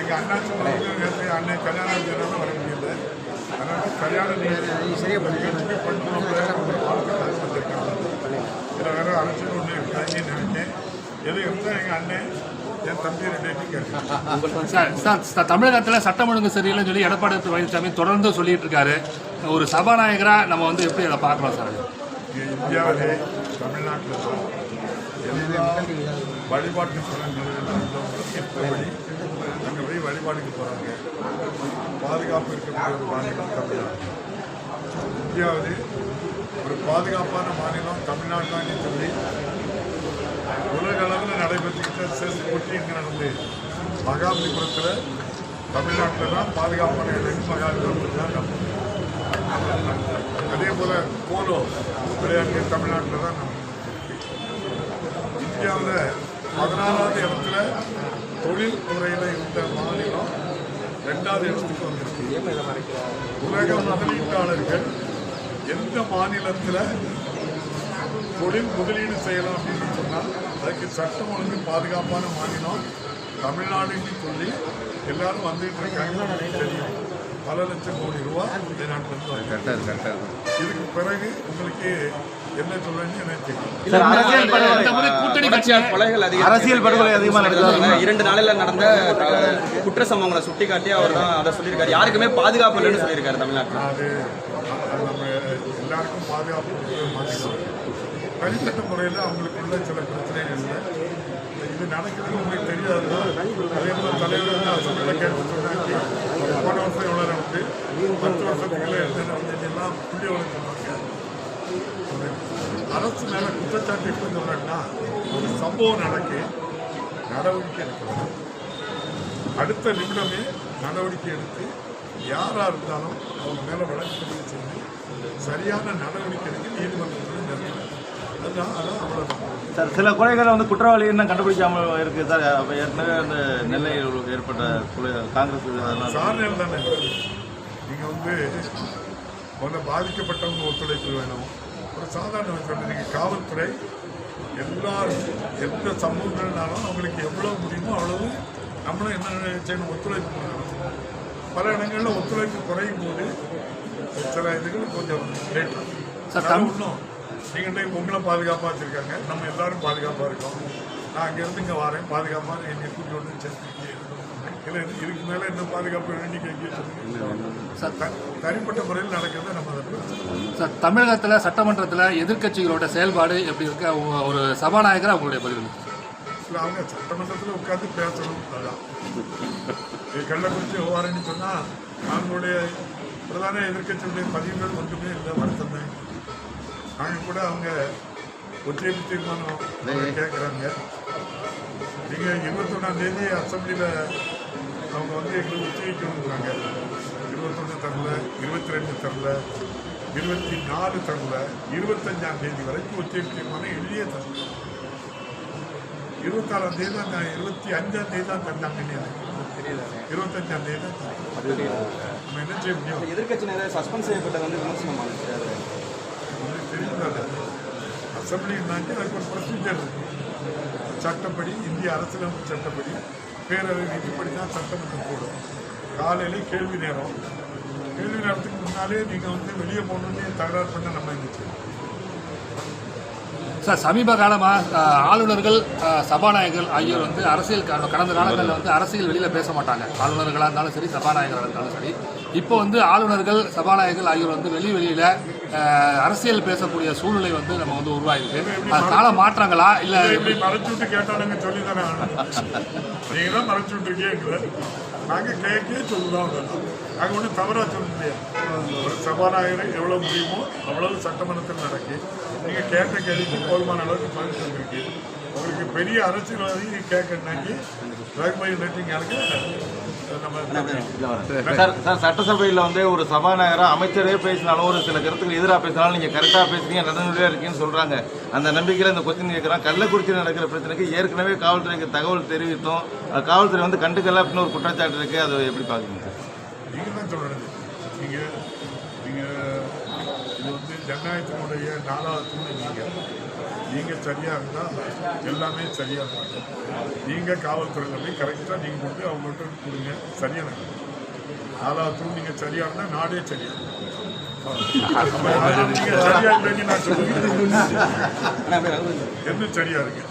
எங்கள் நேற்று அன்னை கல்யாணம் செய்யணும் வர முடியல அதனால கல்யாண நிகழ்ச்சிக்கு பண்ணுறோம்ல வந்திருக்காங்க இதில் வேற அரசியல் ஒன்று இருக்காங்கன்னு நினைச்சேன் எது இருந்தால் எங்கள் அண்ணன் தமிழகத்துல சட்டம் ஒழுங்கு சரியில்லைன்னு சொல்லி எடப்பாடி பழனிசாமி தொடர்ந்து சொல்லிட்டு இருக்காரு ஒரு சபாநாயகரா நம்ம வந்து எப்படி அதை பார்க்கலாம் சார் இந்தியாவிலே தமிழ்நாட்டில் வழிபாட்டு ஸ்தலங்கள் எப்படி? அங்கே போய் வழிபாடுக்கு போகிறாங்க பாதுகாப்பு இருக்கக்கூடிய ஒரு மாநிலம் தமிழ்நாடு. இந்தியாவில் ஒரு பாதுகாப்பான மாநிலம் தமிழ்நாடு தான் சொல்லி உலக அளவில் நடைபெற்றுக்கிட்ட செஸ் போட்டி இங்கே நடந்து மகாபலிபுரத்தில் தமிழ்நாட்டில் தான் பாதுகாப்பான இடம் மகாபலிபுரத்தில் தான் நடந்தது அதே போல் போலோ விளையாட்டு தமிழ்நாட்டில் தான் நடந்தது. இந்தியாவில் பதினாறாவது இடத்துல தொழில் துறையில் இருந்த மாநிலம் ரெண்டாவது இடத்துக்கு வந்திருக்கு. உலக முதலீட்டாளர்கள் எந்த மாநிலத்தில் தொழில் முதலீடு செய்யலாம் அப்படின்னு சொன்னால் அதுக்கு சட்டம் ஒழுங்கு பாதுகாப்பான மாநிலம் தமிழ்நாடுன்னு சொல்லி எல்லாரும் வந்துட்டு இருக்காங்க. தெரியும். பல லட்சம் கோடி ரூபா இந்த நாட்டிலிருந்து. இதுக்கு பிறகு உங்களுக்கு என்ன சொல்றேன்னு எனக்கு தெரியும் சார், அரசியல் படுகொலை அதிகம் நடக்குது. இரண்டு நாளில் நடந்த குற்ற சம்பவங்களை சுட்டிக்காட்டி அவர் தான் அதை சொல்லியிருக்காரு. யாருக்குமே பாதுகாப்பு இல்லைன்னு சொல்லியிருக்காரு தமிழ்நாட்டில். அது நம்ம எல்லாருக்கும் பாதுகாப்பு தனிப்பட்ட முறையில் அவங்களுக்குள்ள சில பிரச்சனைகள் இல்லை. இது நடக்குதுன்னு உங்களுக்கு தெரியாதுன்னா அதே போல தலைவர் வந்து அசம்பிளில் கேட்டு சொன்னாங்க போன வருஷம் எவ்வளோ நடந்து பத்து வருஷத்துக்குள்ள நடந்துச்சுலாம் புள்ளி வளர்த்துருவாங்க அரசு மேலே குற்றச்சாட்டு எப்படி சொல்கிறாங்கன்னா ஒரு சம்பவம் நடக்கு நடவடிக்கை எடுக்கணும். அடுத்த நிமிடமே நடவடிக்கை எடுத்து யாராக இருந்தாலும் அவங்க மேலே வழக்கு பதிவு செய்து சரியான நடவடிக்கை எடுக்க நீதிமன்றத்தில் நிறுத்தணும் அதுதான் அதான் அவ்வளோதான் சார் சில கொலைகளை வந்து குற்றவாளி இன்னும் கண்டுபிடிக்காம இருக்கு சார்? ஏற்கனவே அந்த நெல்லையில் ஏற்பட்ட காங்கிரஸ் சாதனைகள் தானே நீங்கள் வந்து முதல்ல பாதிக்கப்பட்டவங்க ஒத்துழைப்பு வேணும். ஒரு சாதாரண நீங்கள் காவல்துறை எல்லாரும் எந்த சமூகங்கள்னாலும் அவங்களுக்கு எவ்வளோ முடியுமோ அவ்வளவு நம்மளும் என்ன செய்யணும் ஒத்துழைப்பு பண்ணணும். பல இடங்களில் ஒத்துழைப்பு குறையும் போது சில இதுகள் கொஞ்சம் லேட் சார், தம்- ஒன்றும் நீங்கள் உங்களை பாதுகாப்பாக வச்சுருக்காங்க. நம்ம எல்லாரும் பாதுகாப்பாக இருக்கோம். நான் அங்கேருந்து இங்கே வரேன். பாதுகாப்பாக என்னை கூட்டி வந்து சேர்த்துருக்கேன் இல்லை இதுக்கு மேலே என்ன பாதுகாப்பு சார் த- தனிப்பட்ட முறையில் நடக்கிறத நம்ம. சார் தமிழகத்துல சட்டமன்றத்துல எதிர்க்கட்சிகளோட செயல்பாடு எப்படி இருக்கு? ஒரு சபாநாயகரா உங்களுடைய பதில் இல்லை அவங்க சட்டமன்றத்தில் உட்கார்ந்து பேசணும் அதான். கள்ளக்குறிச்சி விவகாரம்னு சொன்னால் அவங்களுடைய பிரதான எதிர்க்கட்சியுடைய பதிவுகள் ஒன்றுமே இல்லை வருத்தம். நாங்கள் கூட அவங்க ஒற்றையடி தீர்மானம் கேட்குறாங்க நீங்கள் இருபத்தொன்னாம் தேதி அசம்பிளியில் அவங்க வந்து எங்களுக்கு ஒத்திவைக்கணுங்கிறாங்க இருபத்தொன்று தரல இருபத்தி ரெண்டு தரல இருபத்தி நாலு தரல இருபத்தஞ்சாம் தேதி வரைக்கும் ஒத்திவைப்பு தீர்மானம் எழுதியே தரல. இருபத்தாறாம் தேதி தான் நான் இருபத்தி அஞ்சாம் தேதி தான் தந்தாங்க இருபத்தஞ்சாம் தேதி தான். நம்ம என்ன செய்ய முடியும்? எதிர்கட்சியினர் சஸ்பெண்ட் செய்யப்பட்டது வந்து விமர்சனம் தெரியுது அசம்பிளின்னாச்சு அதுக்கு ஒரு ப்ரொசீஜர் இருக்கு. சட்டப்படி இந்திய அரசியலமைப்பு சட்டப்படி பேரவை விதிப்படி தான் சட்டமன்றம் கூடும் காலையில் கேள்வி நேரம். கேள்வி நேரத்துக்கு முன்னாலே நீங்கள் வந்து வெளியே போகணுன்னு தகராறு பண்ண நம்ம இருந்துச்சு சார் சமீப காலமாக ஆளுநர்கள் சபாநாயகர்கள் ஆகியோர் வந்து அரசியல் கடந்த காலங்களில் வந்து அரசியல் வெளியில் பேச மாட்டாங்க. ஆளுநர்களாக இருந்தாலும் சரி சபாநாயகராக இருந்தாலும் சரி. இப்போ வந்து ஆளுநர்கள் சபாநாயகர்கள் ஆகியோர் வந்து வெளி வெளியில் அரசியல் பேசக்கூடிய சூழ்நிலை வந்து நம்ம வந்து உருவாயிருக்கு. அது கால மாற்றங்களா? இல்ல எப்படி இப்படி மறைச்சு விட்டு கேட்டாலுங்க சொல்லி தானே நீங்கள் தான் மறைச்சு விட்டுருக்கீங்கள நாங்கள் கேட்கவே சொல்லுதான் நாங்கள் ஒன்றும் தவறாக சொல்ல முடியாது. ஒரு சபாநாயகர் எவ்வளோ முடியுமோ அவ்வளவு சட்டமன்றத்தில் நடக்கு நீங்கள் கேட்ட கேள்விக்கு போதுமான அளவுக்கு பதில் சொல்லியிருக்கு உங்களுக்கு பெரிய அரசியல்வாதி கேட்கணுன்னாக்கி ரகுபை லெட்டிங்கானுக்கு சார் சார் சட்டசபையில் வந்து ஒரு சபாநாயகரா அமைச்சரே பேசினாலும் ஒரு சில கருத்துக்கள் எதிராக பேசினாலும் நீங்கள் கரெக்டாக பேசுறீங்க நடுநிலையாக இருக்கீங்கன்னு சொல்கிறாங்க அந்த நம்பிக்கையில் இந்த கொஸ்டின் கேட்குறான் கள்ளக்குறிச்சியில் நடக்கிற பிரச்சனைக்கு ஏற்கனவே காவல்துறைக்கு தகவல் தெரிவித்தோம். காவல்துறை வந்து கண்டுக்கல அப்படின்னு ஒரு குற்றச்சாட்டு இருக்குது அதை எப்படி பார்க்குறீங்க சார்? நீங்கள் தான் சொல்கிறது நீங்கள் நீங்கள் இது வந்து ஜனநாயகத்தினுடைய நாலாவது தூண் நீங்கள் நீங்க சரியா இருந்தா எல்லாமே சரியா இருக்கும். நீங்க காவல்துறையில போய் கரெக்டா நீங்க கொண்டு அவங்கள்ட்ட கொடுங்க. சரியா நடக்கும். நாலாவது நீங்க சரியா இருந்தா நாடே சரியா இருக்கும். அப்ப அது நீங்க சரியா இல்லைன்னு நான் சொல்லுவேன் அண்ணா, அப்படியே ரகு. என்ன சரியா இருக்கு?